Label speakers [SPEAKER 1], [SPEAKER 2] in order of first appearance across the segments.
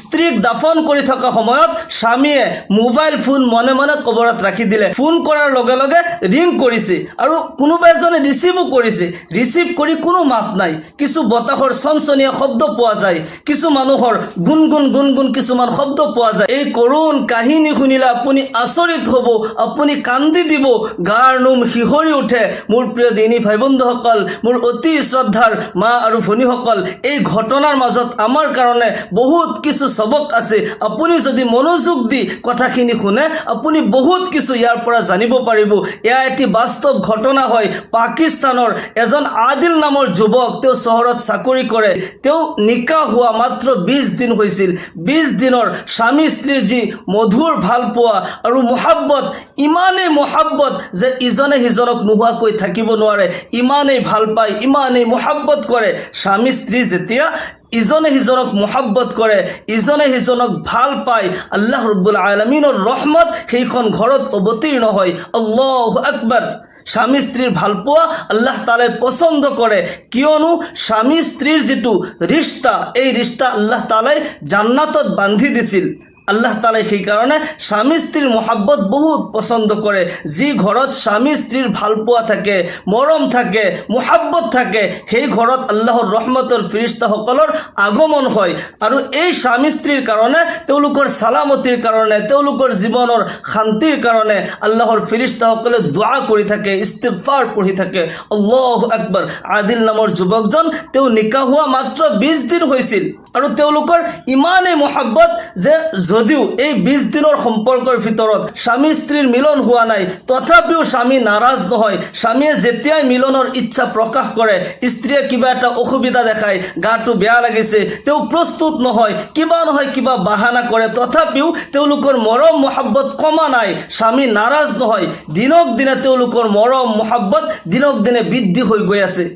[SPEAKER 1] স্ত্ৰীক দাফন কৰি থকা সময়ত স্বামীয়ে মোবাইল ফোন মনে মনে কবৰত ৰাখি দিলে। ফোন কৰাৰ লগে লগে ৰিং কৰিছে আৰু কোনোবা এজনে ৰিচিভো কৰিছে। ৰিচিভ কৰি কোনো মাত নাই। কিছু বতাহৰ চনচনীয়া শব্দ পোৱা যায়। কিছু মানুহৰ গুণগুণ গুণগুণ কিছুমান শব্দ পোৱা যায়। এই কৰুণ কাহিনী শুনিলে আপুনি আচৰিত হ'ব। আপুনি কান্দি দিব। গাৰ নোম শিহৰি উঠে। মোৰ প্ৰিয় দিনী ভাই বন্ধুসকল মোৰ অতি শ্ৰদ্ধাৰ মা আৰু ভনীসকল, এই ঘটনাৰ মাজত আমাৰ কাৰণে বহুত কিছু চবক আছে, আপুনি যদি মনোযোগ দি কথাখিনি শুনে, আপুনি বহুত কিছু ইয়াৰ পৰা জানিব পাৰিব। এয়া এটি বাস্তৱ ঘটনা হয়। পাকিস্তানৰ এজন আদিল নামৰ যুৱক, তেওঁ চহৰত চাকৰি কৰে। তেওঁ নিকা হোৱা মাত্ৰ বিছ দিন হৈছিল। বিছ দিনৰ স্বামী স্ত্ৰীৰ যি মধুৰ ভালো পোৱা আৰু মহাব্বত, ইমানেই মহাব্বত যে ইজনে সিজনক নোহোৱাকৈ থাকিব নোৱাৰে। ইমানেই ভালো পায়, ইমানেই মহাব্বত কৰে। স্বামী স্ত্ৰী যেতিয়া ইজনে সিজনক মহাব্বত কৰে ইজনে সিজনক ভালো পায়, আল্লাহ ৰব্বুল আলমিনৰ ৰহমত সেইখন ঘৰত অৱতীৰ্ণ হয়। আল্লাহ আকবৰ স্বামী স্ত্ৰীৰ ভালপোৱা আল্লাহ তালে পচন্দ কৰে কিয়নো স্বামী স্ত্ৰীৰ যিটো ৰিষ্টা এই ৰিষ্টা আল্লাহ তালাই জান্নাতত বান্ধি দিছিল। আল্লাহ তালাই সেইকাৰণে স্বামী স্ত্ৰীৰ মহাব্বত বহুত পচন্দ কৰে যি ঘৰত স্বামী স্ত্ৰীৰ ভালপোৱা থাকে, মৰম থাকে, মহাব্বত থাকে, সেই ঘৰত আল্লাহৰ ৰহমতৰ ফিৰিষ্টাসকলৰ আগমন হয়। আৰু এই স্বামী স্ত্ৰীৰ কাৰণে তেওঁলোকৰ চালামতিৰ কাৰণে তেওঁলোকৰ জীৱনৰ শান্তিৰ কাৰণে আল্লাহৰ ফিৰিষ্টাসকলে দোৱা কৰি থাকে ইস্তিফাৰ পঢ়ি থাকে। আল্লাহ আকবৰ। আদিল নামৰ যুৱকজন, তেওঁ নিকা হোৱা মাত্ৰ বিছ দিন হৈছিল। আৰু তেওঁলোকৰ ইমানেই মহাব্বত যে যদিও এই বিছ দিনৰ সম্পৰ্কৰ ভিতৰত স্বামী স্ত্ৰীৰ মিলন হোৱা নাই, তথাপিও স্বামী নাৰাজ নহয়। স্বামীয়ে যেতিয়াই মিলনৰ ইচ্ছা প্ৰকাশ কৰে, স্ত্ৰীয়ে কিবা এটা অসুবিধা দেখায়, গাটো বেয়া লাগিছে, তেওঁ প্ৰস্তুত নহয়, কিবা নহয় কিবা বাহানা কৰে, তথাপিও তেওঁলোকৰ মৰম মহাব্বত কমা নাই। স্বামী নাৰাজ নহয়, দিনক দিনে তেওঁলোকৰ মৰম মহাব্বত দিনক দিনে বৃদ্ধি হৈ গৈ আছে।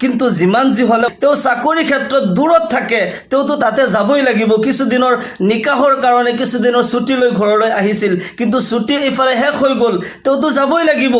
[SPEAKER 1] কিন্তু যিমান যি হ'লেও তেওঁ চাকৰি ক্ষেত্ৰত দূৰত থাকে, তেওঁতো তাতে যাবই লাগিব। কিছুদিনৰ নিকাহৰ কাৰণে কিছুদিনৰ ছুটী লৈ ঘৰলৈ আহিছিল। কিন্তু ছুটী ইফালে শেষ হৈ গ'ল, তেওঁতো যাবই লাগিব।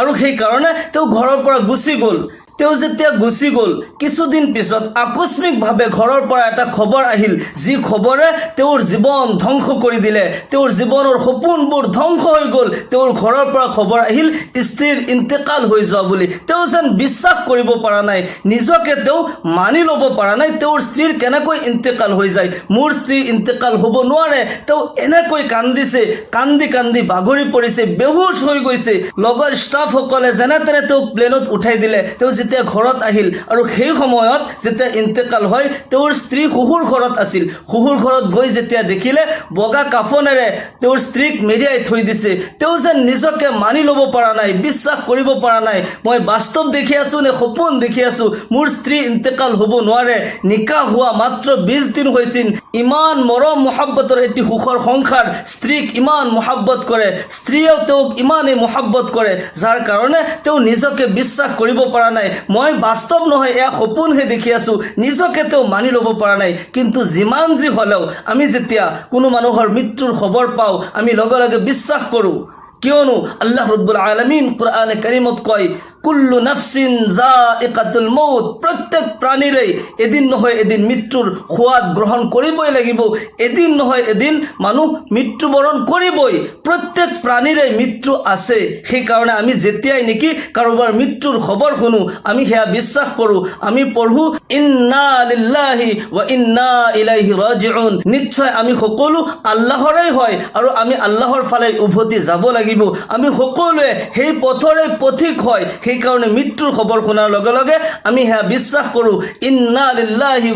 [SPEAKER 1] আৰু সেইকাৰণে তেওঁ ঘৰৰ পৰা গুচি গ'ল। তেওঁ যেতিয়া গুচি গ'ল, কিছুদিন পিছত আকস্মিকভাৱে ঘৰৰ পৰা এটা খবৰ আহিল। যি খবৰে তেওঁৰ জীৱন ধ্বংস কৰি দিলে, তেওঁৰ জীৱনৰ সপোনবোৰ ধ্বংস হৈ গ'ল, তেওঁৰ ঘৰৰ পৰা খবৰ আহিল, স্ত্ৰীৰ ইন্তেকাল হৈ যোৱা বুলি। তেওঁ যেন বিশ্বাস কৰিব পৰা নাই, নিজকে তেওঁ মানি ল'ব পৰা নাই, তেওঁৰ স্ত্ৰীৰ কেনেকৈ ইন্তেকাল হৈ যায়। মোৰ স্ত্ৰীৰ ইন্তেকাল হ'ব নোৱাৰে, তেওঁ এনেকৈ কান্দিছে, কান্দি কান্দি বাগৰি পৰিছে, বেহুচ হৈ গৈছে। লগৰ ষ্টাফসকলে যেনে তেনে তেওঁক প্লেনত উঠাই দিলে। তেওঁ যেতিয়া ঘৰত আহিল আৰু সেই সময়ত যেতিয়া ইন্তেকাল হয়, তেওঁৰ স্ত্ৰী শহুৰ ঘৰত আছিল। শহুৰ ঘৰত গৈ যেতিয়া দেখিলে, বগা কাফনেৰে তেওঁৰ স্ত্ৰীক মেৰিয়াই থৈ দিছে। তেওঁ যেন নিজকে মানি ল'ব পৰা নাই, বিশ্বাস কৰিব পৰা নাই। মই বাস্তৱ দেখি আছোঁ নে সপোন দেখি আছোঁ? মোৰ স্ত্ৰী ইন্তেকাল হ'ব নোৱাৰে। নিকাহ হোৱা মাত্ৰ বিছ দিন হৈছিল। ইমান মৰম, মহাব্বতৰ এটি সুখৰ সংসাৰ। স্ত্ৰীক ইমান মহাব্বত কৰে। স্ত্ৰীয়েও তেওঁক ইমানেই মহাব্বত কৰে, যাৰ কাৰণে তেওঁ নিজকে বিশ্বাস কৰিব পৰা নাই। মই বাস্তৱ নহয়, এয়া সপোনহে দেখি আছোঁ। নিজকে তেওঁ মানি ল'ব পৰা নাই। কিন্তু যিমান যি হ'লেও আমি যেতিয়া কোনো মানুহৰ মৃত্যুৰ খবৰ পাওঁ, আমি লগে লগে বিশ্বাস কৰোঁ। কিয়নো আল্লাহ ৰব্বুল আলমিন কোরআনে কারিমত কয় কুল্লু নাফসিন জা একাতুল মৌত প্ৰত্যেক প্ৰাণীৰেই এদিন নহয় এদিন মৃত্যুৰ সোৱাদ গ্ৰহণ কৰিবই লাগিব। এদিন নহয় এদিন মানুহ মৃত্যুবৰণ কৰিবই প্ৰত্যেক প্ৰাণীৰে মৃত্যু আছে। সেইকাৰণে আমি যেতিয়াই নেকি কাৰোবাৰ মৃত্যুৰ খবৰ শুনো, আমি সেয়া বিশ্বাস কৰোঁ। আমি পঢ়ো, ইন্না লিল্লাহি ৱা ইন্না ইলাইহি ৰাজিউন। নিশ্চয় আমি সকলো আল্লাহৰে হয় আৰু আমি আল্লাহৰ ফালে উভতি যাব লাগিব। আমি সকলোৱে সেই পথৰে পথিক হয়। সেইকাৰণে মৃত্যুৰ খবৰ শুনাৰ লগে লগে আমি সেয়া বিশ্বাস কৰোঁ, ইন্না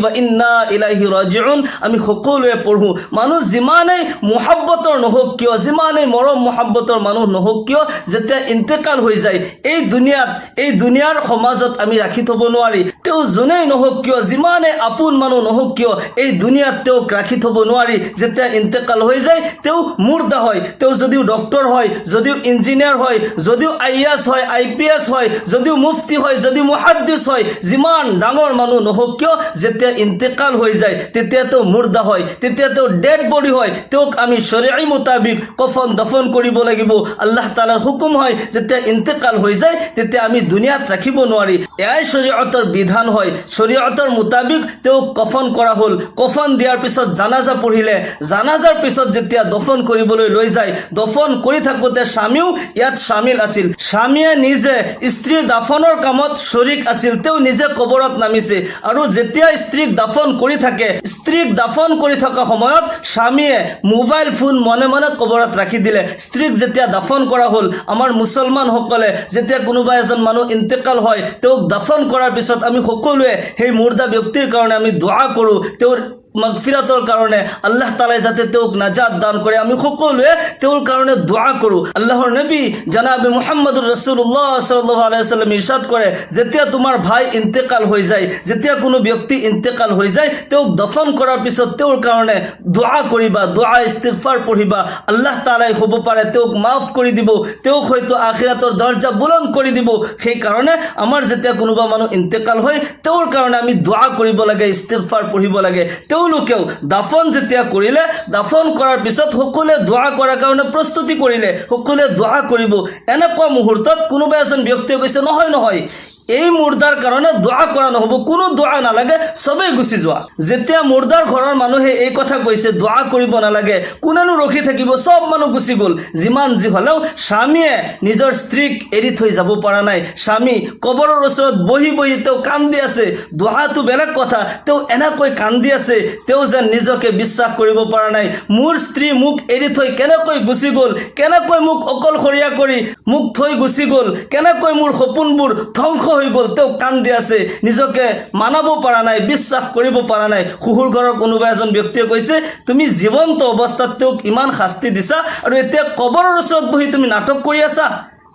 [SPEAKER 1] ৱা ইন্না ইলাইহি ৰাজিউন আমি সকলোৱে পঢ়োঁ। মানুহ যিমানেই মহাব্বতৰ নহওক কিয়, যিমানেই মৰম মহাব্বতৰ মানুহ নহওক কিয়, যেতিয়া ইন্তেকাল হৈ যায়, এই দুনিয়াত, এই দুনিয়াৰ সমাজত আমি ৰাখি থ'ব নোৱাৰি। তেওঁ যোনেই নহওক কিয়, যিমানে আপোন মানুহ নহওক কিয়, এই দুনিয়াত তেওঁক ৰাখি থ'ব নোৱাৰি। যেতিয়া ইন্তেকাল হৈ যায়, তেওঁ মুৰ্দা হয়। তেওঁ যদিও ডক্তৰ হয়, যদিও ইঞ্জিনিয়াৰ হয়, যদিও আই এ এছ হয় আই পি এছ হয় হয়, যদিও মুফতি হয় যদি মুহাদ্দিছ হয়, যিমান ডাঙৰ মানুহ নহওক কিয়, যেতিয়া ইন্তেকাল হৈ যায় তেতিয়া তেওঁ মুৰ্দা হয় তেতিয়া তেওঁ ডেড বডি হয়, তেওঁক আমি চৰিয়াই মোতাবিক কফন দফন কৰিব লাগিব। আল্লাহ তালাৰ হুকুম হয়, যেতিয়া ইন্তেকাল হৈ যায়, তেতিয়া আমি দুনিয়াত ৰাখিব নোৱাৰি। এয়াই শৰীয়তৰ বিধান হয়। শৰীয়তৰ মোতাবিক তেওঁক কফন কৰা হ'ল। কফন দিয়াৰ পিছত জানাজা পঢ়িলে। জানাজাৰ পিছত যেতিয়া দফন কৰিবলৈ লৈ যায়, দফন কৰি থাকোঁতে স্বামীও ইয়াত চামিল আছিল। স্বামীয়ে নিজে স্ত্ৰীৰ দাফনৰ কামত শৰিক আছিল, তেওঁ নিজে কবৰত নামিছে। আৰু যেতিয়া স্ত্ৰীক দাফন কৰি থাকে, স্ত্ৰীক দাফন কৰি থকা সময়ত স্বামীয়ে মোবাইল ফোন মনে মনে কবৰত ৰাখি দিলে। স্ত্ৰীক যেতিয়া দাফন কৰা হ'ল, আমাৰ মুছলমানসকলে যেতিয়া কোনোবা এজন মানুহ ইন্তেকাল হয়, তেওঁক দাফন কৰাৰ পিছত আমি সকলোৱে সেই মুৰ্দা ব্যক্তিৰ কাৰণে আমি দোৱা কৰোঁ। তেওঁৰ মাগফিৰাতৰ কাৰণে আল্লাহ তালাই যাতে তেওঁক নাজাত দান কৰে আমি সকলোৱে তেওঁৰ কাৰণে দোৱা কৰোঁ আল্লাহৰ নবী জানাবি মুহাম্মদুৰ ৰচুল্লাহ সাল্লাহ আলাইসাল্লাম ইৰশাদ কৰে যেতিয়া তোমাৰ ভাই ইন্তেকাল হৈ যায়, যেতিয়া কোনো ব্যক্তি ইন্তেকাল হৈ যায় তেওঁক দফন কৰাৰ পিছত তেওঁৰ কাৰণে দোৱা কৰিবা দোৱা ইস্তিফাৰ পঢ়িবা আল্লাহ তালাই হ'ব পাৰে তেওঁক মাফ কৰি দিব তেওঁক হয়তো আখিৰাতৰ দৰ্জা বুলন্দ কৰি দিব। সেইকাৰণে আমাৰ যেতিয়া কোনোবা মানুহ ইন্তেকাল হয় তেওঁৰ কাৰণে আমি দোৱা কৰিব লাগে ইস্তিফাৰ পঢ়িব লাগে। তেওঁলোকেও দাফন যেতিয়া কৰিলে, দাফন কৰাৰ পিছত সকলোৱে দোৱা কৰাৰ কাৰণে প্ৰস্তুতি কৰিলে, সকলোৱে দোৱা কৰিব। এনেকুৱা মুহূৰ্তত কোনোবা এজন ব্যক্তিয়ে কৈছে, নহয় নহয়। এই মুৰ্দাৰ কাৰণে দোৱা কৰা নহ'ব, কোনো দোৱা নালাগে, চবেই গুচি যোৱা। যেতিয়া মুৰ্দাৰ ঘৰৰ মানুহে এই কথা কৈছে, দোৱা কৰিব নালাগে, কোনেনো ৰখি থাকিব, চব মানুহ গুচি গ'ল। যিমান যি হ'লেও স্বামীয়ে নিজৰ স্ত্ৰীক এৰি থৈ যাব পৰা নাই। স্বামী কবৰৰ ওচৰত বহি বহি তেওঁ কান্দি আছে। দোহাটো বেলেগ কথা, তেওঁ এনেকৈ কান্দি আছে, তেওঁ যেন নিজকে বিশ্বাস কৰিব পৰা নাই। মোৰ স্ত্ৰী মোক এৰি থৈ কেনেকৈ গুচি গ'ল? কেনেকৈ মোক অকলশৰীয়া কৰি মোক থৈ গুচি গ'ল? কেনেকৈ মোৰ সপোনবোৰ ধ্বংস হৈ গ'ল তেওঁ কান্দি আছে, নিজকে মানাব পৰা নাই, বিশ্বাস কৰিব পৰা নাই। শহুৰ ঘৰৰ কোনোবা এজন ব্যক্তিয়ে কৈছে, তুমি জীৱন্ত অৱস্থাত তেওঁক ইমান শাস্তি দিছা আৰু এতিয়া কবৰৰ ওচৰত বহি তুমি নাটক কৰি আছা।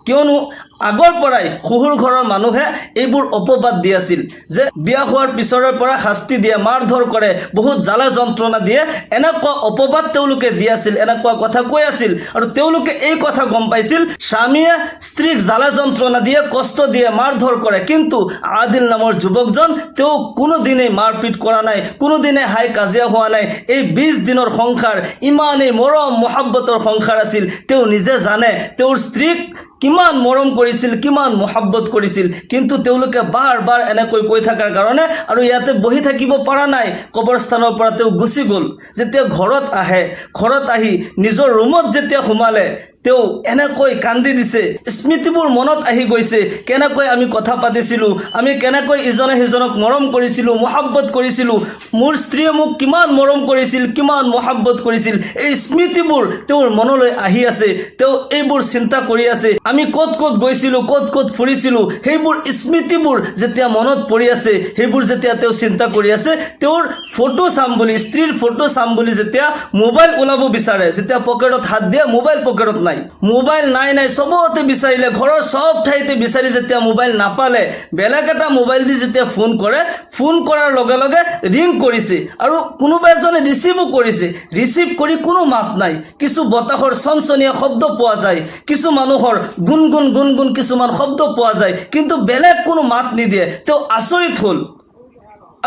[SPEAKER 1] কিয়নো আগৰ পৰাই শহুৰ ঘৰৰ মানুহে এইবোৰ অপবাদ দি আছিল, যে বিয়া হোৱাৰ পিছৰে পৰা শাস্তি দিয়ে মাৰ ধৰ কৰে, বহুত জ্বালা যন্ত্ৰণা দিয়ে, এনেকুৱা অপবাদ তেওঁলোকে দি আছিল, এনেকুৱা কথা কৈ আছিল আৰু তেওঁলোকে এই কথা গম পাইছিল, স্বামীয়ে স্ত্ৰীক জ্বালা যন্ত্ৰণা দিয়ে, কষ্ট দিয়ে মাৰ ধৰ কৰে, কিন্তু আদিল নামৰ যুৱকজন তেওঁ কোনোদিনেই মাৰপিট কৰা নাই, কোনোদিনে হাই কাজিয়া হোৱা নাই, এই বিছ দিনৰ সংসাৰ, ইমানেই মৰম, মহাব্বতৰ সংসাৰ আছিল, তেওঁ নিজে জানে, তেওঁৰ স্ত্ৰীক কিমান মৰম কৰিছিল, কিমান মহাব্বত কৰিছিল। কিন্তু তেওঁলোকে বাৰ বাৰ এনেকৈ কৈ থকাৰ কাৰণে আৰু ইয়াতে বহি থাকিব পৰা নাই। কবৰস্থানৰ পৰা তেওঁ গুচি গ'ল। যেতিয়া ঘৰত আহে, ঘৰত আহি নিজৰ ৰুমত যেতিয়া সোমালে তেওঁ এনেকৈ কান্দি দিছে। স্মৃতিবোৰ মনত আহি গৈছে। কেনেকৈ আমি কথা পাতিছিলোঁ, আমি কেনেকৈ ইজনে সিজনক মৰম কৰিছিলোঁ, মহাব্বত কৰিছিলোঁ, মোৰ স্ত্ৰীয়ে মোক কিমান মৰম কৰিছিল, কিমান মহাব্বত কৰিছিল, এই স্মৃতিবোৰ তেওঁৰ মনলৈ আহি আছে, তেওঁ এইবোৰ চিন্তা কৰি আছে। আমি ক'ত ক'ত গৈছিলোঁ, ক'ত ক'ত ফুৰিছিলোঁ, সেইবোৰ স্মৃতিবোৰ যেতিয়া মনত পৰি আছে, সেইবোৰ যেতিয়া তেওঁ চিন্তা কৰি আছে, তেওঁৰ ফটো চাম বুলি, স্ত্ৰীৰ ফটো চাম বুলি যেতিয়া মোবাইল ওলাব বিচাৰে, যেতিয়া পকেটত হাত দিয়ে, মোবাইল পকেটত নাই। মোবাইল নাই নাই, চবতে বিচাৰিলে, ঘৰৰ চব ঠাইতে বিচাৰি যেতিয়া মোবাইল নাপালে, বেলেগ এটা মোবাইল দি যেতিয়া ফোন কৰে, ফোন কৰাৰ লগে লগে ৰিং কৰিছে আৰু কোনোবা এজনে ৰিচিভো কৰিছে। ৰিচিভ কৰি কোনো মাত নাই। কিছু বতাহৰ চনচনীয়া শব্দ পোৱা যায়। কিছু মানুহৰ গুণগুণ গুণগুণ কিছুমান শব্দ পোৱা যায়। কিন্তু বেলেগ কোনো মাত নিদিয়ে। তেওঁ আচৰিত হ'ল।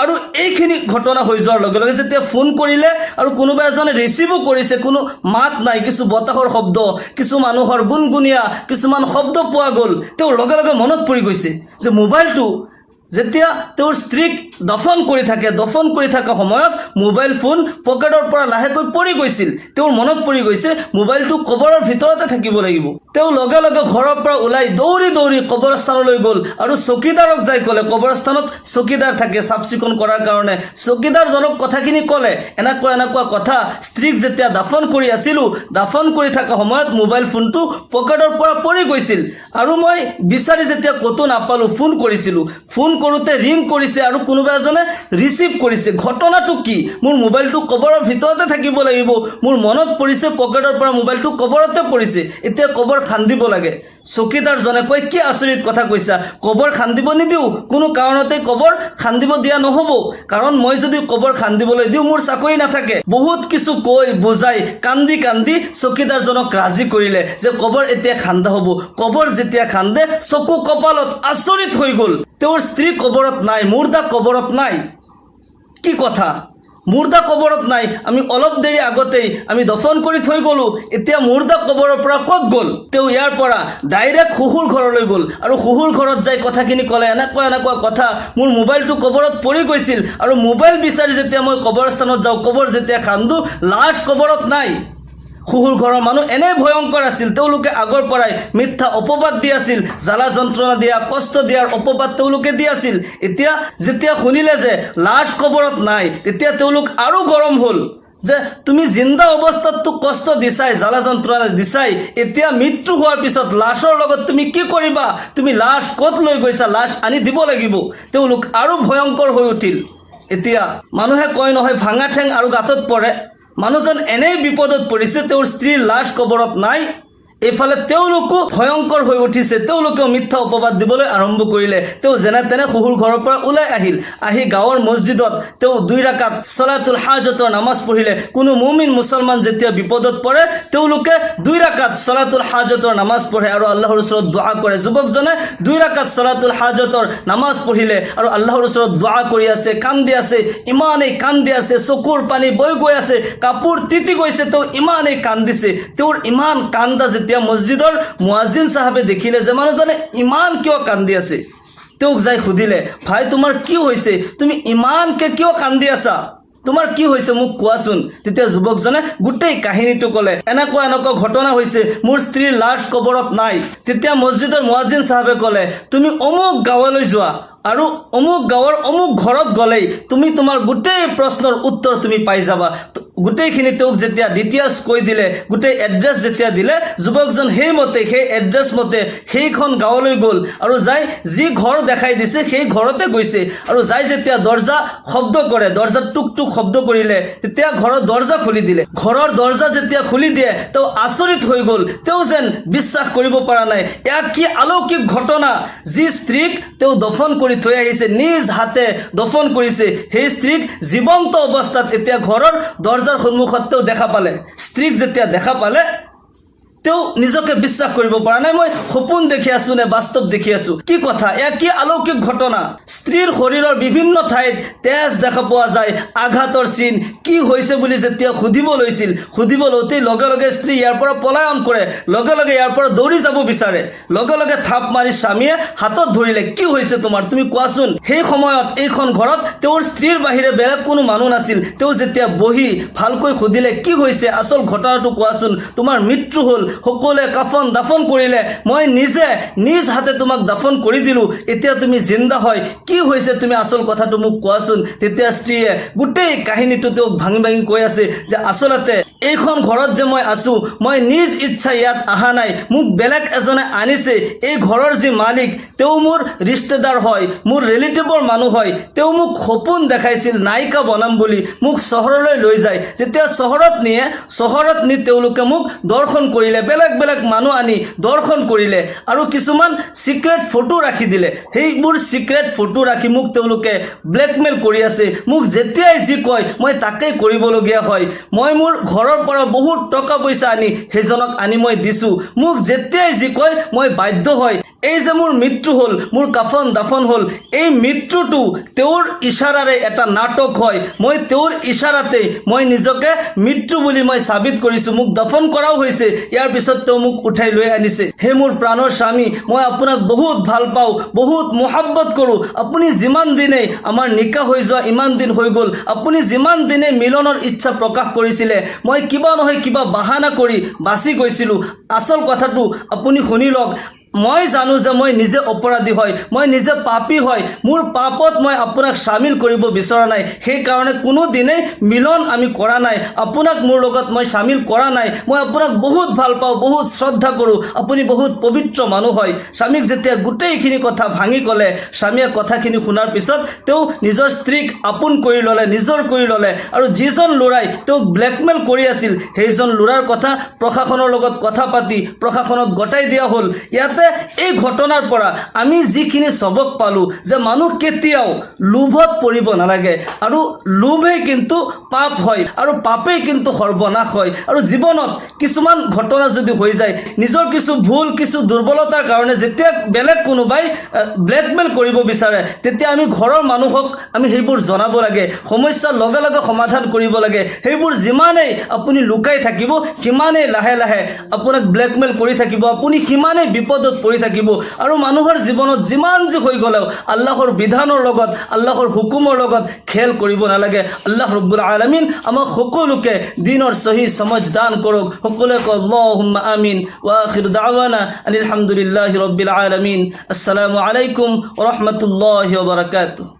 [SPEAKER 1] আৰু এইখিনি ঘটনা হৈ যোৱাৰ লগে লগে যেতিয়া ফোন কৰিলে আৰু কোনোবা এজনে ৰিচিভো কৰিছে, কোনো মাত নাই, কিছু বতাহৰ শব্দ, কিছু মানুহৰ গুণগুণীয়া, কিছুমান শব্দ পোৱা গ'ল, তেওঁৰ লগে লগে মনত পৰি গৈছে যে মোবাইলটো যেতিয়া তেওঁৰ স্ত্ৰীক দফন কৰি থাকে, দফন কৰি থকা সময়ত মোবাইল ফোন পকেটৰ পৰা লাহেকৈ পৰি গৈছিল। তেওঁৰ মনত পৰি গৈছে, মোবাইলটো কবৰৰ ভিতৰতে থাকিব লাগিব। তেওঁ লগে লগে ঘৰৰ পৰা ওলাই দৌৰি দৌৰি কবৰস্থানলৈ গ'ল আৰু চকীদাৰক যাই ক'লে, কবৰস্থানত চকীদাৰ থাকে, চাফ চিকুণ কৰাৰ কাৰণে। চকীদাৰজনক কথাখিনি ক'লে, এনেকুৱা এনেকুৱা কথা। স্ত্ৰীক যেতিয়া দাফন কৰি আছিলোঁ, দাফন কৰি থকা সময়ত মোবাইল ফোনটো পকেটৰ পৰা পৰি গৈছিল। আৰু মই বিচাৰি যেতিয়া ক'তো নাপালোঁ, ফোন কৰিছিলোঁ। ফোন কৰোঁতে ৰিং কৰিছে আৰু কোনোবা এজনে ৰিচিভ কৰিছে। ঘটনাটো কি? মোৰ মোবাইলটো কবৰৰ ভিতৰতে থাকিব লাগিব। মোৰ মনত পৰিছে পকেটৰ পৰা মোবাইলটো কবৰতে পৰিছে। এতিয়া কবৰ খান্দিব লাগে। চকীদাৰজনে কয়, কি আচৰিত কথা কৈছা? কবৰ খান্দিব নিদিওঁ। কোনো কাৰণতে কবৰ খান্দিব দিয়া নহ'ব। কাৰণ মই যদি কবৰ খান্দিবলৈ দিওঁ, মোৰ চাকৰি নাথাকে। বহুত কিছু কৈ বুজাই কান্দি কান্দি চকীদাৰজনক ৰাজি কৰিলে যে কবৰ এতিয়া খান্দা হ'ব। কবৰ যেতিয়া খান্দে, চকু কপালত আচৰিত হৈ গ'ল। তেওঁৰ স্ত্ৰী কবৰত নাই, মুৰ্দা কবৰত নাই। কি কথা? মুৰ্দা কবৰত নাই, আমি অলপ দেৰি আগতেই আমি দফন কৰি থৈ গ'লো, এতিয়া মুৰ্দা কবৰৰ পৰা ক'ত গ'ল? তেওঁ ইয়াৰ পৰা ডাইৰেক্ট শহুৰ ঘৰলৈ গ'ল আৰু শহুৰ ঘৰত যাই কথাখিনি ক'লে, এনেকুৱা এনেকুৱা কথা মোৰ মোবাইলটো কবৰত পৰি গৈছিল আৰু মোবাইল বিচাৰি যেতিয়া মই কবৰস্থানত যাওঁ, কবৰ যেতিয়া খান্দো লাশ কবৰত নাই। শহুৰ ঘৰৰ মানুহ এনে ভয়ংকৰ আছিল। তেওঁলোকে আগৰ পৰাই মিথ্যা অপবাদ দি আছিল, জ্বালা যন্ত্ৰণা দিয়া, কষ্ট দিয়াৰ অপবাদ তেওঁলোকে দি আছিল। এতিয়া যেতিয়া শুনিলে যে লাশ কবৰত নাই, তেতিয়া তেওঁলোক আৰু গৰম হ'ল যে তুমি জিন্দা অৱস্থাত তোক কষ্ট দিছাই, জ্বালা যন্ত্ৰণা দিছাই, এতিয়া মৃত্যু হোৱাৰ পিছত লাশৰ লগত তুমি কি কৰিবা? তুমি লাশ ক'ত লৈ গৈছা? লাশ আনি দিব লাগিব। তেওঁলোক আৰু ভয়ংকৰ হৈ উঠিল। এতিয়া মানুহে কয় নহয়, ভাঙা ঠেং আৰু গাঁতত পৰে। মানুহজন এনেই বিপদত পৰিছে তেওঁৰ স্ত্ৰীৰ লাজ কবৰত নাই। এইফালে তেওঁলোকো ভয়ংকৰ হৈ উঠিছে। তেওঁলোকেও মিথ্যা অপবাদ দিবলৈ আৰম্ভ কৰিলে। তেওঁ যেনে তেনে শহুৰ ঘৰৰ পৰা ওলাই আহিল। আহি গাঁৱৰ মছজিদত তেওঁ দুই ৰাকাত চলাতুল হাজতৰ নামাজ পঢ়িলে। কোনো মুমিন মুছলমান যেতিয়া বিপদত পৰে, তেওঁলোকে দুই ৰাকাত চলাতুল হাজতৰ নামাজ পঢ়ে আৰু আল্লাহৰ ওচৰত দোৱা কৰে। যুৱকজনে দুই ৰাকাত চলাতুল হাজতৰ নামাজ পঢ়িলে আৰু আল্লাহৰ ওচৰত দোৱা কৰি আছে, কান্দি আছে, ইমানেই কান্দি আছে, চকুৰ পানী বৈ গৈ আছে, কাপোৰ তিতি গৈছে, তেওঁ ইমানেই কান্দিছে। তেওঁৰ ইমান কান্দা যেতিয়া মছজিদৰ মুৱাজিন চাহাবে দেখিলে যে মানুহজনে ইমান কিয় কান্দি আছে? তেওঁক যাই সুধিলে, ভাই, তোমাৰ কি হৈছে? তুমি ইমানকে কিয় কান্দি আছা? তোমাৰ কি হৈছে? মোক কোৱাচোন? তেতিয়া যুৱকজনে গোটেই কাহিনীটো ক'লে, এনেকুৱা এনেকুৱা ঘটনা হৈছে, মোৰ স্ত্ৰীৰ লাশ কবৰত নাই। তেতিয়া মছজিদৰ মুৱাজিন চাহাবে ক'লে, তুমি অমুক গাঁৱলৈ যোৱা আৰু অমুক গাঁৱৰ অমুক ঘৰত গ'লেই তুমি তোমাৰ গোটেই প্ৰশ্নৰ উত্তৰ তুমি পাই যাবা। গোটেইখিনি তেওঁক যেতিয়া ডিটেইলছ কৈ দিলে, গোটেই এড্ৰেছ যেতিয়া দিলে, যুৱকজন সেইমতে সেই এড্ৰেছ মতে সেইখন গাঁৱলৈ গ'ল আৰু যাই যি ঘৰ দেখাই দিছে, সেই ঘৰতে গৈছে। আৰু যাই যেতিয়া দৰ্জা শব্দ কৰে, দৰ্জাত টুক টুক শব্দ কৰিলে, তেতিয়া ঘৰৰ দৰ্জা খুলি দিলে। ঘৰৰ দৰ্জা যেতিয়া খুলি দিয়ে, তেওঁ আচৰিত হৈ গ'ল। তেওঁ যেন বিশ্বাস কৰিব পৰা নাই। এয়া কি অলৌকিক ঘটনা। যি স্ত্ৰীক তেওঁ দফন কৰি থৈ আহিছে, নিজ হাতে দফন কৰিছে। সেই স্ত্ৰীক জীৱন্ত অৱস্থাত এতিয়া ঘৰৰ দৰ্জাৰ সন্মুখত তেওঁ দেখা পালে। স্ত্ৰীক যেতিয়া দেখা পালে তেওঁ নিজকে বিশ্বাস কৰিব পৰা নাই। মই সপোন দেখি আছো নে বাস্তৱ দেখি আছো। কি কথা? এয়া কি অলৌকিক ঘটনা। স্ত্ৰীৰ শৰীৰৰ বিভিন্ন ঠাইত তেজ দেখা পোৱা যায়। আঘাতৰ চিন, কি হৈছে বুলি যেতিয়া সুধিব লৈছিল। সুধিব লওঁতেই লগে লগে স্ত্ৰী ইয়াৰ পৰা পলায়ন কৰে। লগে লগে ইয়াৰ পৰা দৌৰি যাব বিচাৰে। লগে লগে থাপ মাৰি স্বামীয়ে হাতত ধৰিলে, কি হৈছে তোমাৰ? তুমি কোৱাচোন? সেই সময়ত এইখন ঘৰত তেওঁৰ স্ত্ৰীৰ বাহিৰে বেলেগ কোনো মানুহ নাছিল। তেওঁ যেতিয়া বহি ভালকৈ সুধিলে, কি হৈছে? আচল ঘটনাটো কোৱাচোন? তোমাৰ মৃত্যু হ'ল। সকলোৱে কাফন দাফন কৰিলে, মই নিজে নিজ হাতে তোমাক দাফন কৰি দিলোঁ। এতিয়া তুমি জিন্দা হয়, কি হৈছে তুমি আচল কথাটো মোক কোৱাচোন? তেতিয়া স্ত্ৰীয়ে গোটেই কাহিনীটো তেওঁক ভাঙি ভাঙি কৈ আছে যে আচলতে এইখন ঘৰত যে মই আছোঁ, মই নিজ ইচ্ছা ইয়াত অহা নাই, মোক বেলেগ এজনে আনিছে, এই ঘৰৰ যি মালিক, তেওঁ মোৰ ৰিষ্টেদাৰ হয়, মোৰ ৰিলেটিভৰ মানুহ হয়, তেওঁ মোক সপোন দেখাইছিল, নায়িকা বনাম বুলি মোক চহৰলৈ লৈ যায়। যেতিয়া চহৰত নিয়ে, চহৰত নি তেওঁলোকে মোক দৰ্শন কৰিলে বেলেগ বেলেগ মানুহ আনি দৰ্শন কৰিলে আৰু কিছুমান চিক্ৰেট ফটো ৰাখি দিলে। সেইবোৰ চিক্ৰেট ফটো ৰাখি মোক তেওঁলোকে ব্লেকমেইল কৰি আছে। মোক যেতিয়াই যি কয়, মই তাকেই কৰিবলগীয়া হয়। মই মোৰ ঘৰৰ পৰা বহুত টকা পইচা আনি সেইজনক আনি মই দিছোঁ। মোক যেতিয়াই যি কয়, মই বাধ্য হয়। এই যে মোৰ মৃত্যু হ'ল, মোৰ কাফন দাফন হ'ল, এই মৃত্যুটো তেওঁৰ ইশাৰাৰে এটা নাটক হয়। মই তেওঁৰ ইশাৰাতেই মই নিজকে মৃত্যু বুলি মই চাবিত কৰিছোঁ। মোক দফন কৰাও হৈছে, ইয়াৰ পিছত তেওঁ মোক উঠাই লৈ আনিছে। হে মোৰ প্ৰাণৰ স্বামী, মই আপোনাক বহুত ভালো পাওঁ, বহুত মোহাব্বত কৰোঁ। আপুনি যিমান দিনেই আমাৰ নিকা হৈ যোৱা ইমান দিন হৈ গ'ল, আপুনি যিমান দিনে মিলনৰ ইচ্ছা প্ৰকাশ কৰিছিলে, মই কিবা নহয় কিবা বাহানা কৰি বাচি গৈছিলোঁ। আচল কথাটো আপুনি শুনি লওক মই জানো যে মই নিজে অপৰাধী হয়, মই নিজে পাপী হয়, মোৰ পাপত মই আপোনাক চামিল কৰিব বিচৰা নাই, সেইকাৰণে কোনো দিনেই মিলন আমি কৰা নাই, আপোনাক মোৰ লগত মই চামিল কৰা নাই, মই আপোনাক বহুত ভালো পাওঁ, বহুত শ্ৰদ্ধা কৰোঁ, আপুনি বহুত পবিত্ৰ মানুহ হয়। স্বামীক যেতিয়া গোটেইখিনি কথা ভাঙি ক'লে, স্বামীয়ে কথাখিনি শুনাৰ পিছত তেওঁ নিজৰ স্ত্ৰীক আপোন কৰি ল'লে, নিজৰ কৰি ল'লে আৰু যিজন ল'ৰাই তেওঁক ব্লেকমেইল কৰি আছিল, সেইজন ল'ৰাৰ কথা প্ৰশাসনৰ লগত কথা পাতি, প্ৰশাসনত গতাই দিয়া হ'ল। ইয়াতে এই ঘটনাৰ পৰা আমি যিখিনি চবক পালোঁ যে মানুহ কেতিয়াও লোভত পৰিব নালাগে আৰু লোভেই কিন্তু পাপ হয় আৰু পাপেই কিন্তু সৰ্বনাশ হয় আৰু জীৱনত কিছুমান ঘটনা যদি হৈ যায়, নিজৰ কিছু ভুল, কিছু দুৰ্বলতাৰ কাৰণে যেতিয়া বেলেগ কোনোবাই ব্লেকমেইল কৰিব বিচাৰে, তেতিয়া আমি ঘৰৰ মানুহক আমি সেইবোৰ জনাব লাগে, সমস্যাৰ লগে লগে সমাধান কৰিব লাগে। সেইবোৰ যিমানেই আপুনি লুকাই থাকিব, সিমানেই লাহে লাহে আপোনাক ব্লেকমেইল কৰি থাকিব। আপুনি সিমানেই বিপদত পৰি থাকিব। আৰু মানুহৰ জীৱনত যিমান যি হৈ গ'লেও আল্লাহৰ বিধানৰ লগত, আল্লাহৰ হুকুমৰ লগত খেল কৰিব নালাগে। আল্লাহ ৰব্বুল আলমিন আমাক সকলোকে দিনৰ চহী সমজ দান কৰক। সকলোৱে কয়, আল্লাহুম্মা আমিন দাওয়ানা আলহামদুলিল্লাহি রব্বিল আলামিন। আসসালামু আলাইকুম ৰহমতুল্লাহ বারাকাতুহু।